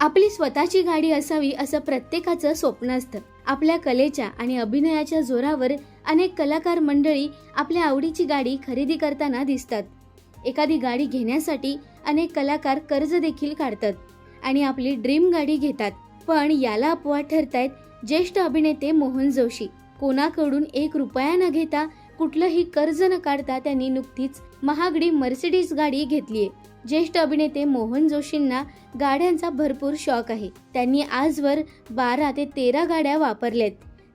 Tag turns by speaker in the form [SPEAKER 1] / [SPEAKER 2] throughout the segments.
[SPEAKER 1] आपली स्वतःची गाडी असावी असं प्रत्येकाचं स्वप्न असतं. आपल्या कलेच्या आणि अभिनयाच्या जोरावर अनेक कलाकार मंडळी आपल्या आवडीची गाडी खरेदी करताना दिसतात. एखादी गाडी घेण्यासाठी अनेक कलाकार कर्ज देखील काढतात आणि आपली ड्रीम गाडी घेतात. पण याला अपवाद ठरतायत ज्येष्ठ अभिनेते मोहन जोशी. कोणाकडून एक रुपया न घेता कुठलंही कर्ज न काढता त्यांनी नुकतीच महागडी मर्सिडीज गाडी घेतलीये. ज्येष्ठ अभिनेते मोहन जोशींना गाड्यांचा भरपूर शौक आहे. त्यांनी आजवर बारा ते तेरा गाड्या वापरल्यात.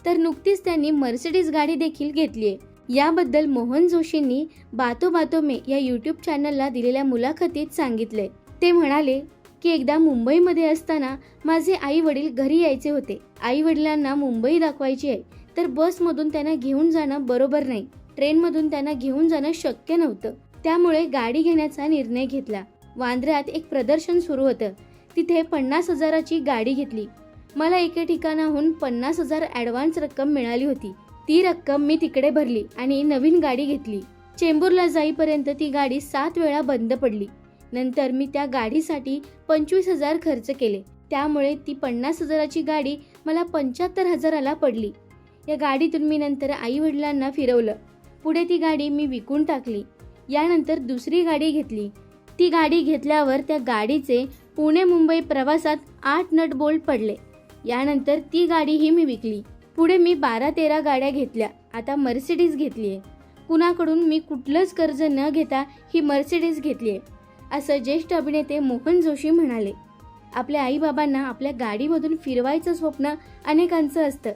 [SPEAKER 1] तर नुकतीच त्यांनी मर्सिडीज गाडी देखील घेतली आहे याबद्दल मोहन जोशींनी बातो बातो मे या यूट्यूब चॅनलला दिलेल्या मुलाखतीत सांगितले ते म्हणाले की एकदा मुंबईमध्ये असताना माझे आई वडील घरी यायचे होते. आई वडिलांना मुंबई दाखवायची आहे. तर बसमधून त्यांना घेऊन जाणं बरोबर नाही. ट्रेनमधून त्यांना घेऊन जाणं शक्य नव्हतं. त्यामुळे गाडी घेण्याचा निर्णय घेतला. वांद्र्यात एक प्रदर्शन सुरू होतं. तिथे पन्नास हजाराची गाडी घेतली. मला एके ठिकाणाहून पन्नास हजार ॲडव्हान्स रक्कम मिळाली होती. ती रक्कम मी तिकडे भरली आणि नवीन गाडी घेतली. चेंबूरला जाईपर्यंत ती गाडी सात वेळा बंद पडली. नंतर मी त्या गाडीसाठी पंचवीस हजार खर्च केले. त्यामुळे ती पन्नास हजाराची गाडी मला पंच्याहत्तर हजाराला पडली. या गाडीतून मी नंतर आई वडिलांना फिरवलं. पुढे ती गाडी मी विकून टाकली. यानंतर दुसरी गाडी घेतली. ती गाडी घेतल्यावर त्या गाडीचे पुणे मुंबई प्रवासात आठ नट बोल्ट पडले. यानंतर ती गाडीही मी विकली. पुढे मी बारा तेरा गाड्या घेतल्या. आता मर्सिडीज घेतली आहे. कुणाकडून मी कुठलंच कर्ज न घेता ही मर्सिडीज घेतली आहे असं ज्येष्ठ अभिनेते मोहन जोशी म्हणाले. आपल्या आईबाबांना आपल्या गाडीमधून फिरवायचं स्वप्न अनेकांचं असतं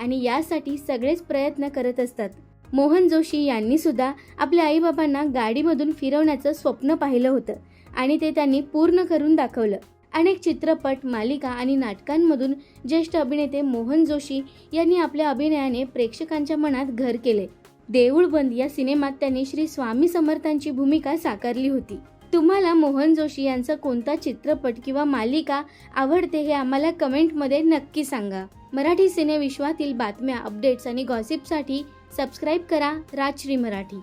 [SPEAKER 1] आणि यासाठी सगळेच प्रयत्न करत असतात. मोहन जोशी यांनी सुद्धा आपल्या आईबाबांना गाडीमधून फिरवण्याचं स्वप्न पाहिलं होतं आणि ते त्यांनी पूर्ण करून दाखवलं. अनेक चित्रपट मालिका आणि नाटकांमधून ज्येष्ठ अभिनेते मोहन जोशी यांनी आपल्या अभिनयाने प्रेक्षकांच्या मनात घर केले. देऊळबंद या सिनेमात त्यांनी श्री स्वामी समर्थांची भूमिका साकारली होती. तुम्हाला मोहन जोशी यांचा कोणता चित्रपट किंवा मालिका आवडते हे आम्हाला कमेंटमध्ये नक्की सांगा. मराठी सिनेविश्वातील बातम्या अपडेट्स आणि गॉसिपसाठी सबस्क्राईब करा राजश्री मराठी.